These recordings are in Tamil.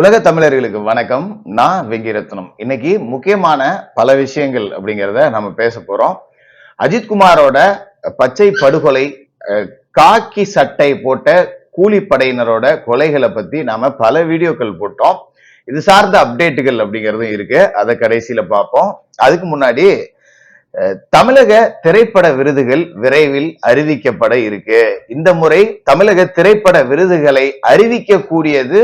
உலக தமிழர்களுக்கு வணக்கம். நான் வெங்கிரத்னம். இன்னைக்கு முக்கியமான பல விஷயங்கள் அப்படிங்கிறத நம்ம பேச போறோம். அஜித்குமாரோட பச்சை படுகொலை காக்கி சட்டை போட்ட கூலிப்படையினரோட கொலைகளை பத்தி நாம பல வீடியோக்கள் போட்டோம். இது சார்ந்த அப்டேட்டுகள் அப்படிங்கிறதும் இருக்கு. அதை கடைசியில பார்ப்போம். அதுக்கு முன்னாடி தமிழக திரைப்பட விருதுகள் விரைவில் அறிவிக்கப்பட இருக்கு. இந்த முறை தமிழக திரைப்பட விருதுகளை அறிவிக்கக்கூடியது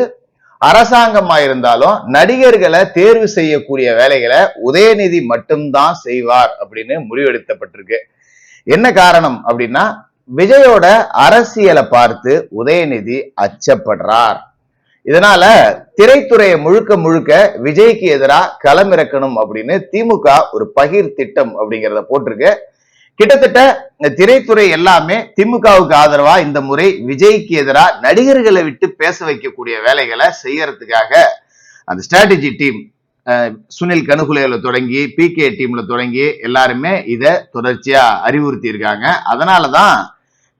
அரசாங்கமா இருந்தாலும் நடிகர்களை தேர்வு செய்யக்கூடிய வேலைகளை உதயநிதி மட்டும்தான் செய்வார் அப்படின்னு முடிவெடுத்தப்பட்டிருக்கு என்ன காரணம் அப்படின்னா விஜயோட அரசியலை பார்த்து உதயநிதி அச்சப்படுறார். இதனால திரைத்துறையை முழுக்க முழுக்க விஜய்க்கு எதிராக களமிறக்கணும் அப்படின்னு திமுக ஒரு பகிர் திட்டம் அப்படிங்கிறத போட்டிருக்கு. கிட்டத்தட்ட இந்த திரைத்துறை எல்லாமே திமுகவுக்கு ஆதரவா இந்த முறை விஜய்க்கு எதிராக நடிகர்களை விட்டு பேச வைக்கக்கூடிய வேலைகளை செய்யறதுக்காக அந்த ஸ்ட்ராட்டஜி டீம் சுனில் கனுகுலையில தொடங்கி பி கே டீம்ல தொடங்கி எல்லாருமே இதை தொடர்ச்சியா அறிவுறுத்தி இருக்காங்க. அதனாலதான்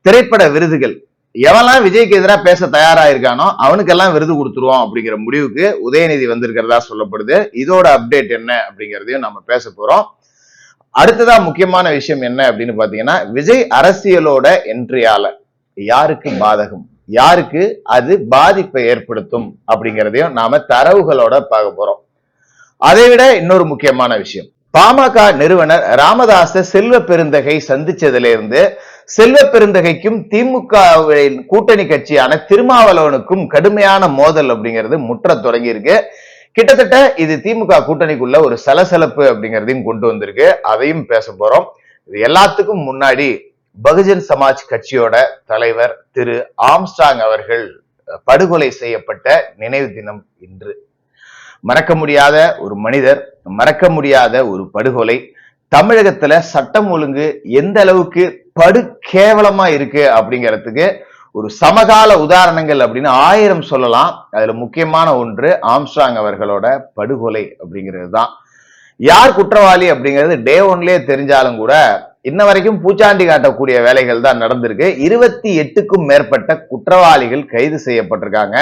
திரைப்பட விருதுகள் எவெல்லாம் விஜய்க்கு எதிராக பேச தயாரா இருக்கானோ அவனுக்கெல்லாம் விருது கொடுத்துருவோம் அப்படிங்கிற முடிவுக்கு உதயநிதி வந்திருக்கிறதா சொல்லப்படுது. இதோட அப்டேட் என்ன அப்படிங்கிறதையும் நம்ம பேச போறோம். அடுத்ததா முக்கியமான விஷயம் என்ன அப்படின்னு பாத்தீங்கன்னா விஜய் அரசியலோட என்ட்ரியால யாருக்கு பாதகம்? யாருக்கு அது பாதிப்பை ஏற்படுத்தும் அப்படிங்கிறதையும் நாம தரவுகளோட பார்க்க போறோம். அதை விட இன்னொரு முக்கியமான விஷயம். பாமக நிறுவனர் ராமதாச செல்வ பெருந்தகை சந்திச்சதிலிருந்து செல்வ பெருந்தகைக்கும் திமுக கூட்டணி கட்சியான திருமாவளவனுக்கும் கடுமையான மோதல் அப்படிங்கிறது முற்ற தொடங்கியிருக்கு. கிட்டத்தட்ட இது திமுக கூட்டணிக்குள்ள ஒரு சலசலப்பு அப்படிங்கிறதையும் கொண்டு வந்திருக்கு. அதையும் பேச போறோம். இது எல்லாத்துக்கும் முன்னாடி பகுஜன் சமாஜ் கட்சியோட தலைவர் திரு ஆம்ஸ்டாங் அவர்கள் படுகொலை செய்யப்பட்ட நினைவு தினம் இன்று. மறக்க முடியாத ஒரு மனிதர் மறக்க முடியாத ஒரு படுகொலை. தமிழகத்துல சட்டம் ஒழுங்கு எந்த அளவுக்கு படு கேவலமா இருக்கு அப்படிங்கிறதுக்கு ஒரு சமகால உதாரணங்கள் அப்படின்னு ஆயிரம் சொல்லலாம். அதுல முக்கியமான ஒன்று ஆம்ஸ்ட்ராங் அவர்களோட படுகொலை அப்படிங்கிறது தான். யார் குற்றவாளி அப்படிங்கிறது டே ஒன்லயே தெரிஞ்சாலும் கூட இன்ன வரைக்கும் பூச்சாண்டி காட்டக்கூடிய வேலைகள் தான் நடந்திருக்கு. இருபத்தி எட்டுக்கும் மேற்பட்ட குற்றவாளிகள் கைது செய்யப்பட்டிருக்காங்க.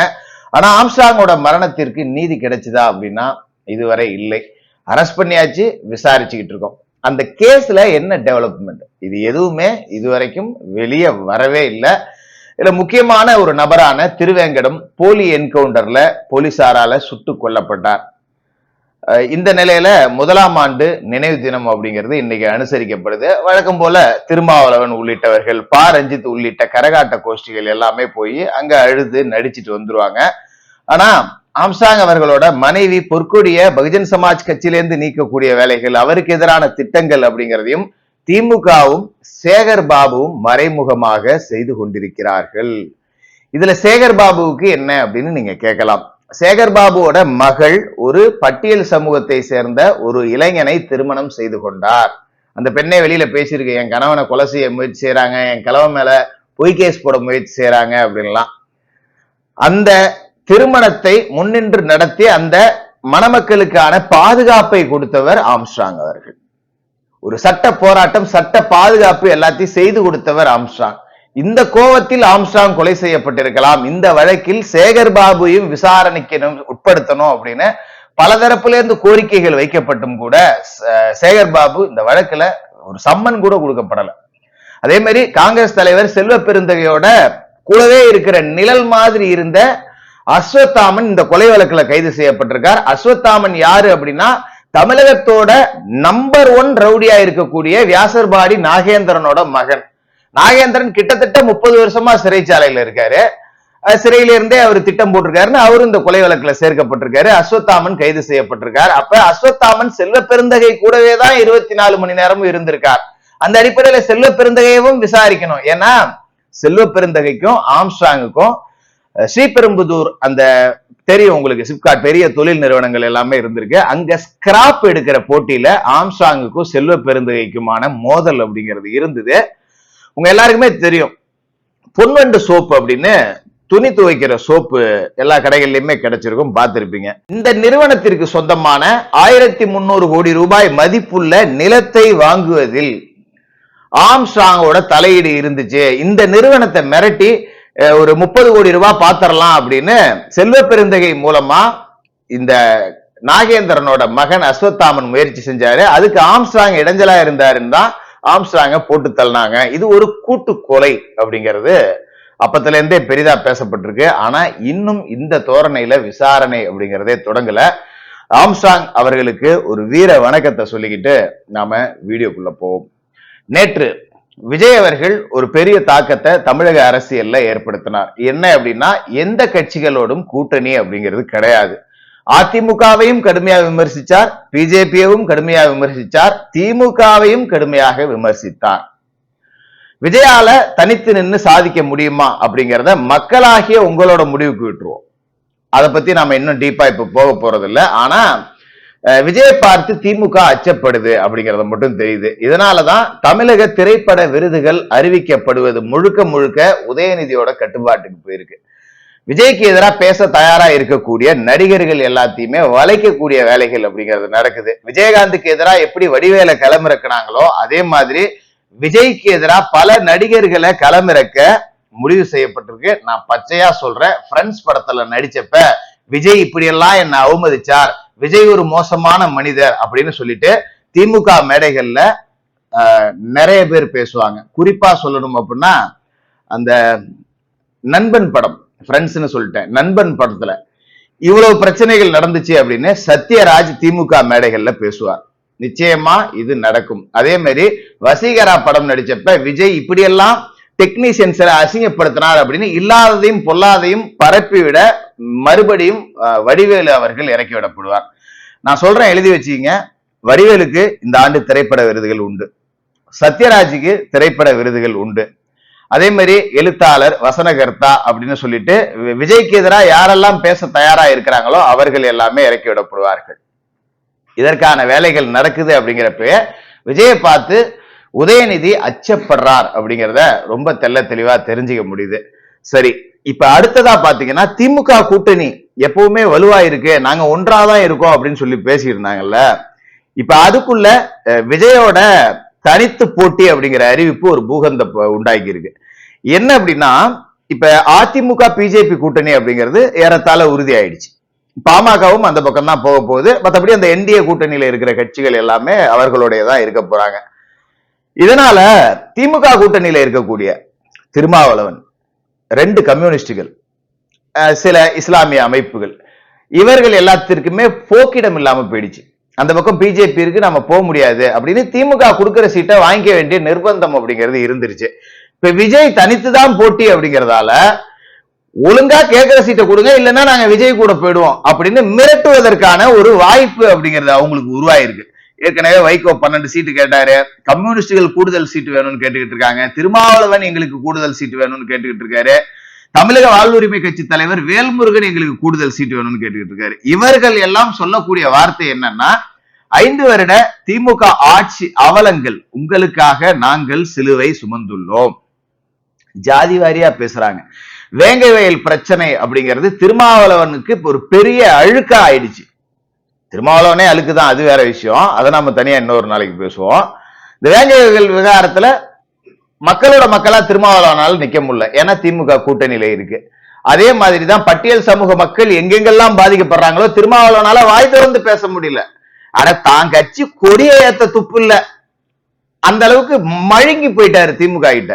ஆனா ஆம்ஸ்ட்ராங்கோட மரணத்திற்கு நீதி கிடைச்சுதா அப்படின்னா இதுவரை இல்லை. அரெஸ்ட் பண்ணியாச்சு விசாரிச்சுக்கிட்டு இருக்கோம். அந்த கேஸ்ல என்ன டெவலப்மெண்ட் இது எதுவுமே இதுவரைக்கும் வெளியே வரவே இல்லை. இதுல முக்கியமான ஒரு நபரான திருவேங்கடம் போலி என்கவுண்டர்ல போலீசாரால சுட்டு கொல்லப்பட்டார். இந்த நிலையில முதலாம் ஆண்டு நினைவு தினம் அப்படிங்கிறது இன்னைக்கு அனுசரிக்கப்படுது. வழக்கம் போல திருமாவளவன் உள்ளிட்டவர்கள் பா. ரஞ்சித் உள்ளிட்ட கரகாட்ட கோஷ்டிகள் எல்லாமே போய் அங்க அழுது நடிச்சிட்டு வந்துருவாங்க. ஆனா ஆம்சாங் அவர்களோட மனைவி பொற்கொடிய பகுஜன் சமாஜ் கட்சியிலேருந்து நீக்கக்கூடிய வேலைகள் அவருக்கு எதிரான திட்டங்கள் அப்படிங்கிறதையும் திமுகவும் சேகர் பாபுவும் மறைமுகமாக செய்து கொண்டிருக்கிறார்கள். இதுல சேகர் பாபுவுக்கு என்ன அப்படின்னு நீங்க கேட்கலாம். சேகர் பாபுவோட மகள் ஒரு பட்டியல் சமூகத்தை சேர்ந்த ஒரு இளைஞனை திருமணம் செய்து கொண்டார். அந்த பெண்ணை வெளியில பேசியிருக்கு என் கணவனை கொலை செய்ய முயற்சி செய்யறாங்க என் கணவன் மேல பொய் கேஸ் போட முயற்சி செய்யறாங்க அப்படின்லாம். அந்த திருமணத்தை முன்னின்று நடத்தி அந்த மணமக்களுக்கான பாதுகாப்பை கொடுத்தவர் ஆம்ஸ்ட்ராங் அவர்கள். ஒரு சட்ட போராட்டம் சட்ட பாதுகாப்பு எல்லாத்தையும் செய்து கொடுத்தவர் ஆம்ஸ்ட்ராங். இந்த கோவத்தில் ஆம்ஸ்ட்ராங் கொலை செய்யப்பட்டிருக்கலாம். இந்த வழக்கில் சேகர் பாபுவையும் விசாரணைக்கு உட்படுத்தணும் அப்படின்னு பல தரப்புல இருந்து கோரிக்கைகள் வைக்கப்பட்டும் கூட சேகர் பாபு இந்த வழக்குல ஒரு சம்மன் கூட கொடுக்கப்படல. அதே மாதிரி காங்கிரஸ் தலைவர் செல்வ பெருந்தகையோட கூடவே இருக்கிற நிழல் மாதிரி இருந்த அஸ்வத்தாமன் இந்த கொலை வழக்குல கைது செய்யப்பட்டிருக்கார். அஸ்வத்தாமன் யாரு அப்படின்னா தமிழகத்தோட நம்பர் ஒன் ரவுடியா இருக்கக்கூடிய வியாசர்பாடி நாகேந்திரனோட மகன். நாகேந்திரன் கிட்டத்தட்ட முப்பது வருஷமா சிறைச்சாலையில இருக்காரு. அஹ் சிறையில இருந்தே அவர் திட்டம் போட்டிருக்காருன்னு அவரும் இந்த கொலை வழக்குல சேர்க்கப்பட்டிருக்காரு. அஸ்வத்தாமன் கைது செய்யப்பட்டிருக்கார். அப்ப அஸ்வத்தாமன் செல்வ பெருந்தகை கூடவே தான் இருபத்தி நாலு மணி நேரமும் இருந்திருக்கார். அந்த அடிப்படையில செல்வ பெருந்தகையவும் விசாரிக்கணும். ஏன்னா செல்வ பெருந்தகைக்கும் ஆம்ஸ்ட்ராங்குக்கும் ஸ்ரீபெரும்புதூர் அந்த தெரியும் உங்களுக்கு சிப்காட் பெரிய தொழில் நிறுவனங்கள் எல்லாமே இருந்திருக்கு. அங்க ஸ்கிராப் எடுக்கிற போட்டியில ஆம்ஸ்ட்ராங்குக்கும் செல்வ பெருந்தகைக்குமான மோதல் அப்படிங்கிறது இருந்தது. உங்க எல்லாருக்குமே தெரியும். பொன்வண்டு சோப்பு அப்படின்னு துணி துவைக்கிற சோப்பு எல்லா கடைகள்லயுமே கிடைச்சிருக்கும். பார்த்திருப்பீங்க. இந்த நிறுவனத்திற்கு சொந்தமான ஆயிரத்தி முன்னூறு கோடி ரூபாய் மதிப்புள்ள நிலத்தை வாங்குவதில் ஆம்ஸ்ட்ராங்கோட தலையீடு இருந்துச்சு. இந்த நிறுவனத்தை மிரட்டி ஒரு முப்பது கோடி ரூபாய் பாத்திரலாம் அப்படின்னு செல்வ பெருந்தகை மூலமா இந்த நாகேந்திரனோட மகன் அஸ்வத்தாமன் முயற்சி செஞ்சாரு. அதுக்கு ஆம்ஸ்ட்ராங் இடைஞ்சலா இருந்தாருன்னு தான் ஆம்ஸ்ட்ராங்க போட்டு தள்ளினாங்க. இது ஒரு கூட்டு கொலை அப்படிங்கிறது அப்பத்துல இருந்தே பெரிதா பேசப்பட்டிருக்கு. ஆனா இன்னும் இந்த தோரணையில விசாரணை அப்படிங்கிறதே தொடங்கல. ஆம்ஸ்ட்ராங் அவர்களுக்கு ஒரு வீர வணக்கத்தை சொல்லிக்கிட்டு நாம வீடியோக்குள்ள போவோம். நேற்று விஜய் அவர்கள் ஒரு பெரிய தாக்கத்தை தமிழக அரசியல்ல ஏற்படுத்தினார். என்ன அப்படின்னா எந்த கட்சிகளோடும் கூட்டணி அப்படிங்கிறது கிடையாது. அதிமுகவையும் கடுமையாக விமர்சிச்சார் பிஜேபியையும் கடுமையாக விமர்சிச்சார் திமுகவையும் கடுமையாக விமர்சித்தார். விஜயால தனித்து நின்று சாதிக்க முடியுமா அப்படிங்கிறத மக்களாகிய உங்களோட முடிவுக்கு விட்டுருவோம். அதை பத்தி நாம இன்னும் டீப்பா இப்ப போக போறது இல்லை ஆனா விஜயை பார்த்து திமுக அச்சப்படுது அப்படிங்கறது மட்டும் தெரியுது. இதனாலதான் தமிழக திரைப்பட விருதுகள் அறிவிக்கப்படுவது முழுக்க முழுக்க உதயநிதியோட கட்டுப்பாட்டுக்கு போயிருக்கு. விஜய்க்கு எதிராக பேச தயாரா இருக்கக்கூடிய நடிகர்கள் எல்லாத்தையுமே வளைக்கக்கூடிய வேலைகள் அப்படிங்கிறது நடக்குது. விஜயகாந்துக்கு எதிராக எப்படி வடிவேல களமிறக்குனாங்களோ அதே மாதிரி விஜய்க்கு எதிராக பல நடிகர்களை களமிறக்க முடிவு செய்யப்பட்டிருக்கு. நான் பச்சையா சொல்றேன் ஃப்ரெண்ட்ஸ் படத்துல நடிச்சப்ப விஜய் இப்படியெல்லாம் என்ன அவமதிச்சார். விஜய் ஒரு மோசமான மனிதர் அப்படின்னு சொல்லிட்டு திமுக மேடைகள்ல ஆஹ், நிறைய பேர் பேசுவாங்க. குறிப்பா சொல்லணும் அப்படின்னா அந்த நண்பன் படம் ஃப்ரெண்ட்ஸ்னு சொல்லிட்டேன் நண்பன் படத்துல. இவ்வளவு பிரச்சனைகள் நடந்துச்சு அப்படின்னு சத்யராஜ் திமுக மேடைகள்ல பேசுவார். நிச்சயமா இது நடக்கும். அதே மாதிரி வசீகரா படம் நடிச்சப்ப விஜய் இப்படியெல்லாம் டெக்னீஷியன்ஸை அசிங்கப்படுத்தினார் அப்படின்னு இல்லாததையும் பொல்லாதையும் பரப்பிவிட மறுபடியும் வடிவேலு அவர்கள் இறக்கி விடப்படுவார். நான் சொல்றேன் எழுதி வச்சுக்கீங்க. வடிவேலுக்கு இந்த ஆண்டு திரைப்பட விருதுகள் உண்டு. சத்யராஜுக்கு திரைப்பட விருதுகள் உண்டு. அதே மாதிரி எழுத்தாளர் வசனகர்த்தா அப்படின்னு சொல்லிட்டு விஜய்க்கு எதிராக யாரெல்லாம் பேச தயாரா இருக்கிறாங்களோ அவர்கள் எல்லாமே இறக்கி விடப்படுவார்கள். இதற்கான வேலைகள் நடக்குது அப்படிங்கிறப்ப விஜயை பார்த்து உதயநிதி அச்சப்படுறார் அப்படிங்கிறத ரொம்ப தெள்ள தெளிவா தெரிஞ்சுக்க முடியுது. சரி இப்ப அடுத்ததா பாத்தீங்கன்னா திமுக கூட்டணி எப்பவுமே வலுவா இருக்கு நாங்க ஒன்றாதான் இருக்கோம் அப்படின்னு சொல்லி பேசியிருந்தாங்கல்ல. இப்ப அதுக்குள்ள விஜயோட தனித்து போட்டி அப்படிங்கிற அறிவிப்பு ஒரு பூகந்த உண்டாக்கி இருக்கு என்ன அப்படின்னா இப்ப அதிமுக பிஜேபி கூட்டணி அப்படிங்கிறது ஏறத்தாழ உறுதி ஆயிடுச்சு பாமகவும் அந்த பக்கம் தான் போக போகுது. மற்றபடி அந்த என்டிஏ கூட்டணியில இருக்கிற கட்சிகள் எல்லாமே அவர்களுடைய தான் இருக்க போறாங்க. இதனால திமுக கூட்டணியில இருக்கக்கூடிய திருமாவளவன் ரெண்டு கம்யூனிஸ்டுகள் அஹ் சில இஸ்லாமிய அமைப்புகள் இவர்கள் எல்லாத்திற்குமே போக்கிடம் இல்லாம போயிடுச்சு. அந்த பக்கம் பிஜேபி இருக்கு நம்ம போக முடியாது அப்படின்னு திமுக கொடுக்கிற சீட்டை வாங்கிக்க வேண்டிய நிர்பந்தம் அப்படிங்கிறது இருந்துருச்சு. இப்ப விஜய் தனித்து தான் போட்டி அப்படிங்கிறதால ஒழுங்கா கேட்கிற சீட்டை கொடுங்க இல்லைன்னா நாங்க விஜய் கூட போயிடுவோம் அப்படின்னு மிரட்டுவதற்கான ஒரு வாய்ப்பு அப்படிங்கிறது அவங்களுக்கு உருவாயிருக்கு. ஏற்கனவே வைகோ பன்னெண்டு சீட்டு கேட்டாரு. கம்யூனிஸ்டுகள் கூடுதல் சீட்டு வேணும்னு கேட்டுக்கிட்டு இருக்காங்க. திருமாவளவன் எங்களுக்கு கூடுதல் சீட்டு வேணும்னு கேட்டுக்கிட்டு இருக்காரு. தமிழக வாழ்வுரிமை கட்சி தலைவர் வேல்முருகன் எங்களுக்கு கூடுதல் சீட்டு வேணும்னு கேட்டுக்கிட்டு இருக்காரு. இவர்கள் எல்லாம் சொல்லக்கூடிய வார்த்தை என்னன்னா ஐந்து வருட திமுக ஆட்சி அவலங்கள் உங்களுக்காக நாங்கள் சிலுவை சுமந்துள்ளோம். ஜாதி வாரியா பேசுறாங்க. வேங்கை வயல் பிரச்சனை அப்படிங்கிறது திருமாவளவனுக்கு ஒரு பெரிய அழுக்கா ஆயிடுச்சு. திருமாவளவனே அழுக்கு தான் அது வேற விஷயம். அதை நம்ம தனியா இன்னொரு நாளைக்கு பேசுவோம். இந்த வேங்கை விவகாரத்துல மக்களோட மக்களா திருமாவளவனால நிக்க முடியல. ஏன்னா திமுக கூட்டணியில இருக்கு. அதே மாதிரி தான் பட்டியல் சமூக மக்கள் எங்கெங்கெல்லாம் பாதிக்கப்படுறாங்களோ திருமாவளவனால வாய் திறந்து பேச முடியல. ஆனா தான் கட்சி கொடிய ஏத்த துப்பு இல்ல. அந்த அளவுக்கு மழுங்கி போயிட்டாரு திமுக கிட்ட.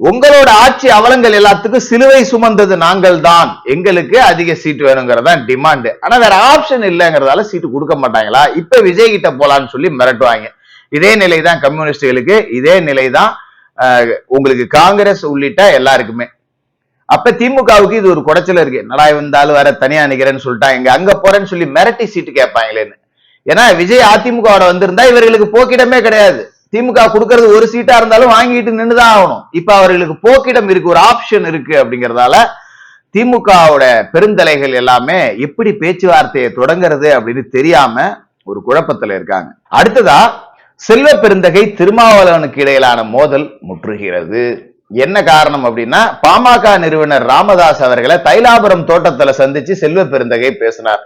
உங்களோட ஆட்சி அவலங்கள் எல்லாத்துக்கும் சிலுவை சுமந்தது நாங்கள் தான் எங்களுக்கு அதிக சீட் வேணுங்கிறதா டிமாண்ட் ஆனா வேற ஆப்ஷன் இல்லைங்கிறதால சீட்டு கொடுக்க மாட்டாங்களா? இப்ப விஜய் கிட்ட போலான்னு சொல்லி மிரட்டுவாங்க. இதே நிலை தான் கம்யூனிஸ்டுகளுக்கு இதே நிலை தான் உங்களுக்கு காங்கிரஸ் உள்ளிட்ட எல்லாருக்குமே. அப்ப திமுகவுக்கு இது ஒரு குடைச்சல இருக்கு. நடா இருந்தாலும் வேற தனியா நிக்கிறேன்னு சொல்லிட்டா இங்க அங்க போறேன்னு சொல்லி மிரட்டி சீட்டு கேட்பாங்களேன்னு. ஏன்னா விஜய் அதிமுகவோட வந்திருந்தா இவர்களுக்கு போக்கிடமே கிடையாது. திமுக கொடுக்கறது ஒரு சீட்டா இருந்தாலும் வாங்கிட்டு நின்றுதான் ஆகணும். இப்ப அவர்களுக்கு போக்கிடம் இருக்கு ஒரு ஆப்ஷன் இருக்கு அப்படிங்கறதால திமுகவோட பெருந்தலைகள் எல்லாமே எப்படி பேச்சுவார்த்தையை தொடங்குறது அப்படின்னு தெரியாம ஒரு குழப்பத்துல இருக்காங்க. அடுத்ததா செல்வ பெருந்தகை திருமாவளவனுக்கு இடையிலான மோதல் முற்றுகிறது. என்ன காரணம் அப்படின்னா பாமக நிறுவனர் ராமதாஸ் அவர்களை தைலாபுரம் தோட்டத்துல சந்திச்சு செல்வ பெருந்தகை பேசினார்.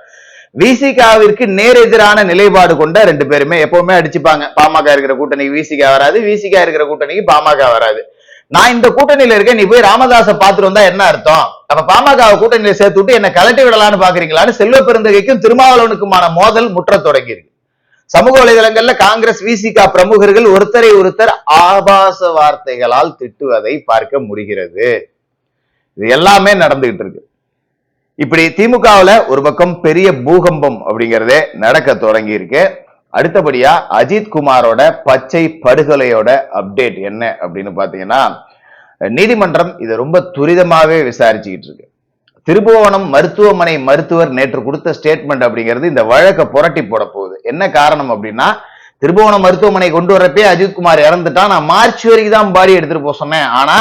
விசிகாவிற்கு நேர் எதிரான நிலைப்பாடு கொண்ட ரெண்டு பேருமே எப்பவுமே அடிச்சுப்பாங்க. பாமக இருக்கிற கூட்டணிக்கு விசிகா வராது விசிகா இருக்கிற கூட்டணிக்கு பாமக வராது. நான் இந்த கூட்டணியில இருக்கேன் நீ போய் ராமதாச பாத்துட்டு வந்தா என்ன அர்த்தம்? அப்ப பாமக கூட்டணியில சேர்த்து விட்டு என்ன கலட்டி விடலான்னு பாக்குறீங்களான்னு செல்வ பெருந்தகைக்கும் திருமாவளவனுக்குமான மோதல் முற்ற தொடங்கியிருக்கு. சமூக வலைதளங்கள்ல காங்கிரஸ் விசிகா பிரமுகர்கள் ஒருத்தரை ஒருத்தர் ஆபாச வார்த்தைகளால் திட்டுவதை பார்க்க முடிகிறது. இது எல்லாமே நடந்துகிட்டு இருக்கு. இப்படி திமுகவுல ஒரு பக்கம் பெரிய பூகம்பம் அப்படிங்கறதே நடக்க தொடங்கி இருக்கு அடுத்தபடியா அஜித் குமாரோட பச்சை படுகொலையோட அப்டேட் என்ன அப்படின்னு பாத்தீங்கன்னா நீதிமன்றம் இதை ரொம்ப துரிதமாவே விசாரிச்சுக்கிட்டு இருக்கு. திருபுவனம் மருத்துவமனை மருத்துவர் நேற்று கொடுத்த ஸ்டேட்மெண்ட் அப்படிங்கிறது இந்த வழக்கை புரட்டி போட போகுது. என்ன காரணம் அப்படின்னா திருபுவனம் மருத்துவமனை கொண்டு வரப்பே அஜித்குமார் இறந்துட்டான். நான் மார்ச் வரைக்கும் தான் பாடி எடுத்துட்டு போக சொன்னேன். ஆனா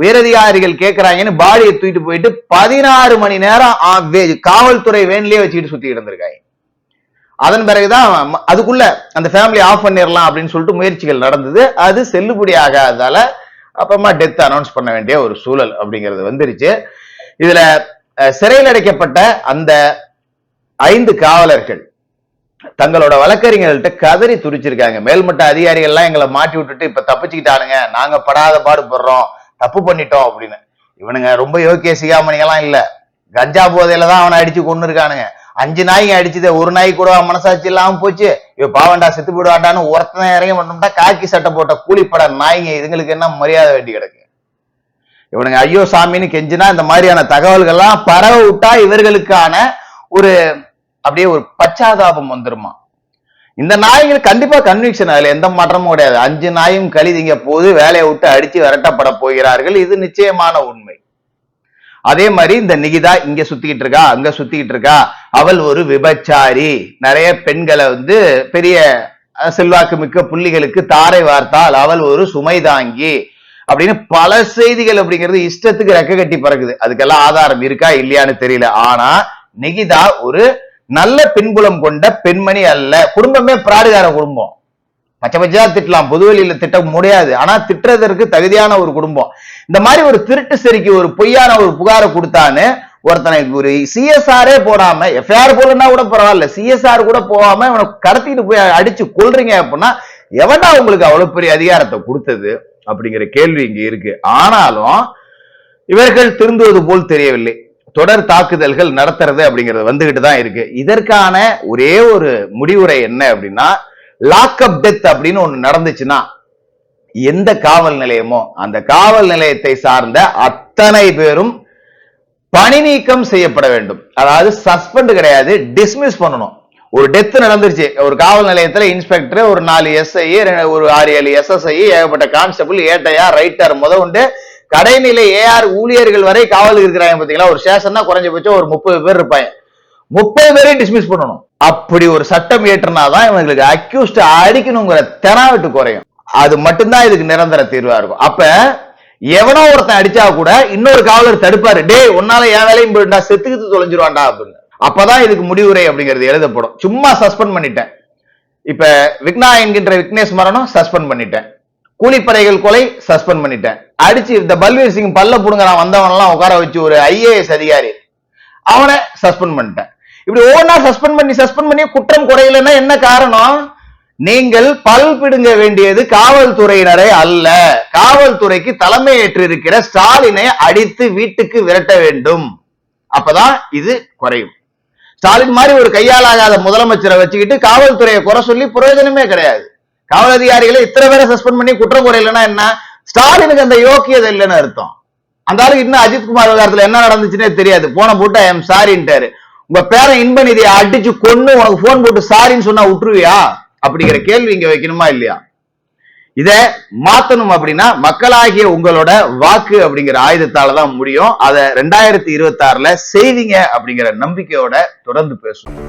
உயரதிகாரிகள் கேட்கிறாங்கன்னு பாடியை தூக்கிட்டு போயிட்டு பதினாறு மணி நேரம் காவல்துறை வேன்லயே வச்சுக்கிட்டு சுத்திட்டு இருந்திருக்காங்க. அதன் பிறகுதான் அதுக்குள்ள அந்த ஃபேமிலி ஆஃப் பண்ணிடலாம் அப்படின்னு சொல்லிட்டு முயற்சிகள் நடந்தது. அது செல்லுபடி ஆகாததால அப்புறமா டெத் அனௌன்ஸ் பண்ண வேண்டிய ஒரு சூழல் அப்படிங்கிறது வந்துருச்சு. இதுல சிறையில் அடைக்கப்பட்ட அந்த ஐந்து காவலர்கள் தங்களோட வழக்கறிஞர்கள்ட்ட கதறி துடிச்சிருக்காங்க. மேல்மட்ட அதிகாரிகள்லாம் எங்களை மாட்டி விட்டுட்டு இப்ப தப்பிச்சுக்கிட்டானுங்க. நாங்க படாத பாடுபடுறோம். தப்பு பண்ணிட்டோம் அப்படின்னு. இவனுங்க ரொம்ப யோக்கிய சிகாமணிகள்லாம் இல்ல. கஞ்சா போதையில தான் அவனை அடிச்சு கொண்டு இருக்கானுங்க. அஞ்சு நாய்ங்க அடிச்சது ஒரு நாய் கூட மனசாட்சி இல்லாம போச்சு. இவ பாவண்டா செத்து போடுவாண்டான்னு ஒருத்தன் இறங்கி பண்ணோம்னா காக்கி சட்டை போட்ட கூலிப்பட நாய்ங்க இதுங்களுக்கு என்ன மரியாதை வேண்டி கிடக்கு? இவனுங்க ஐயோ சாமின்னு கெஞ்சினா இந்த மாதிரியான தகவல்கள்லாம் பரவ விட்டா இவர்களுக்கான ஒரு அப்படியே ஒரு பச்சாதாபம் வந்துருமா? இந்த நாய்கள் கண்டிப்பா கன்விக்ஷன் அதுல எந்த மாற்றமும் கிடையாது. அஞ்சு நாயும் கழுதிங்க போது வேலையை விட்டு அடிச்சு விரட்டப்பட போகிறார்கள். இது நிச்சயமான உண்மை. அதே மாதிரி இந்த நிகிதா இங்க சுத்திக்கிட்டு இருக்கா? அங்க சுத்திக்கிட்டு இருக்கா? அவள் ஒரு விபச்சாரி. நிறைய பெண்களை வந்து பெரிய செல்வாக்கு மிக்க புள்ளிகளுக்கு தாரை வார்த்தால் அவள் ஒரு சுமை தாங்கி அப்படின்னு பல செய்திகள் அப்படிங்கிறது இஷ்டத்துக்கு ரெக்க கட்டி பறக்குது. அதுக்கெல்லாம் ஆதாரம் இருக்கா இல்லையான்னு தெரியல. ஆனா நிகிதா ஒரு நல்ல பின்புலம் கொண்ட பெண்மணி அல்ல. குடும்பமே பிராடுகார குடும்பம். பச்சை பச்சையா திட்டலாம். பொதுவெளியில திட்ட முடியாது. ஆனா திட்டுறதற்கு தகுதியான ஒரு குடும்பம். இந்த மாதிரி ஒரு திருட்டு சரிக்கு ஒரு பொய்யான ஒரு புகாரை கொடுத்தான்னு ஒருத்தனை ஒரு சிஎஸ்ஆரே போடாம எஃப்ஐஆர் போடலன்னா கூட பரவாயில்ல. சிஎஸ்ஆர் கூட போகாம இவனை கடத்திட்டு போய் அடிச்சு கொல்றீங்க அப்படின்னா எவன்டா உங்களுக்கு அவ்வளவு பெரிய அதிகாரத்தை கொடுத்தது அப்படிங்கிற கேள்வி இங்க இருக்கு. ஆனாலும் இவர்கள் திருந்துவது போல் தெரியவில்லை. தொடர் தாக்குதல்கள் நடத்துறது அப்படிங்கிறது வந்துகிட்டு தான் இருக்கு. இதற்கான ஒரே ஒரு முடிவுரை என்ன அப்படின்னா லாக்அப் டெத் அப்படின்னு ஒன்று நடந்துச்சுன்னா எந்த காவல் நிலையமோ அந்த காவல் நிலையத்தை சார்ந்த அத்தனை பேரும் பணி நீக்கம் செய்யப்பட வேண்டும். அதாவது சஸ்பெண்ட் கிடையாது டிஸ்மிஸ் பண்ணணும். ஒரு டெத் நடந்துருச்சு. ஒரு காவல் நிலையத்துல இன்ஸ்பெக்டர் ஒரு நாலு எஸ்ஐ ஒரு ஆறு ஏழு எஸ்எஸ்ஐ ஏகப்பட்ட கான்ஸ்டபிள் ஏட்டையா ரைட்டர் முத உண்டு. கடைநிலை ஏஆர் ஊழியர்கள் வரை காவல் இருக்கிறாங்க பாத்தீங்களா? ஒரு ஸ்டேஷன்னா குறைஞ்சபட்சம் ஒரு முப்பது பேர் இருப்பாங்க. முப்பது பேரையும் டிஸ்மிஸ் பண்ணணும். அப்படி ஒரு சட்டம் ஏற்றுனாதான் இவங்களுக்கு அக்யூஸ்ட் அடிக்கணுங்கிற தெனாவிட்டு குறையும். அது மட்டும்தான் இதுக்கு நிரந்தர தீர்வா இருக்கும். அப்ப எவனோ ஒருத்தன் அடிச்சா கூட இன்னொரு காவலர் தடுப்பாரு. டேய் உன்னால என் வேலையும் போயிட்டா செத்துக்கிட்டு தொலைஞ்சிருவான்டா அப்படின்னு. அப்பதான் இதுக்கு முடிவுரை அப்படிங்கிறது எழுதப்படும். சும்மா சஸ்பெண்ட் பண்ணிட்டேன். இப்ப விக்னா என்கின்ற விக்னேஷ் மரணம் சஸ்பெண்ட் பண்ணிட்டேன். கூலிப்படைகள் கொலை சஸ்பெண்ட் பண்ணிட்டேன். அடிச்சு இந்த பல்வீர் சிங் பல்ல புடுங்கிறான் வந்தவன் எல்லாம் உட்கார வச்சு ஒரு ஐஏஎஸ் அதிகாரி. அவனை சஸ்பெண்ட் பண்ணிட்டேன். இப்படி ஒவ்வொன்றா சஸ்பெண்ட் பண்ணி சஸ்பெண்ட் பண்ணி குற்றம் குறையலன்னா என்ன காரணம்? நீங்கள் பல் பிடுங்க வேண்டியது காவல்துறையினரை அல்ல. காவல்துறைக்கு தலைமை ஏற்றிருக்கிற ஸ்டாலினை அடித்து வீட்டுக்கு விரட்ட வேண்டும். அப்பதான் இது குறையும். ஸ்டாலின் மாதிரி ஒரு கையாலாகாத முதலமைச்சரை வச்சுக்கிட்டு காவல்துறையை குறை சொல்லி பிரயோஜனமே கிடையாது. காவல் அதிகாரிகளை இத்தனை பேரை சஸ்பெண்ட் பண்ணி குற்றம் குறையலன்னா என்ன? ஸ்டாலினுக்கு அந்த யோக்கியதை இல்லைன்னு அர்த்தம். அந்த ஆளுக்கு இன்னும் அஜித்குமார் விவகாரத்துல என்ன நடந்துச்சுன்னே தெரியாது. போன போட்டு ஐ எம் சாரின்ட்டாரு உங்க பேரன் இன்ப நிதியை அடிச்சு கொன்னு உனக்கு போன் போட்டு சாரின்னு சொன்னா விட்டுருவியா அப்படிங்கிற கேள்வி இங்க வைக்கணுமா இல்லையா? இத மாத்தணும் அப்படின்னா மக்களாகிய உங்களோட வாக்கு அப்படிங்கிற ஆயுதத்தால தான் முடியும். அதை ரெண்டாயிரத்தி இருபத்தி ஆறுல செய்வீங்க அப்படிங்கிற நம்பிக்கையோட தொடர்ந்து பேசுவோம்.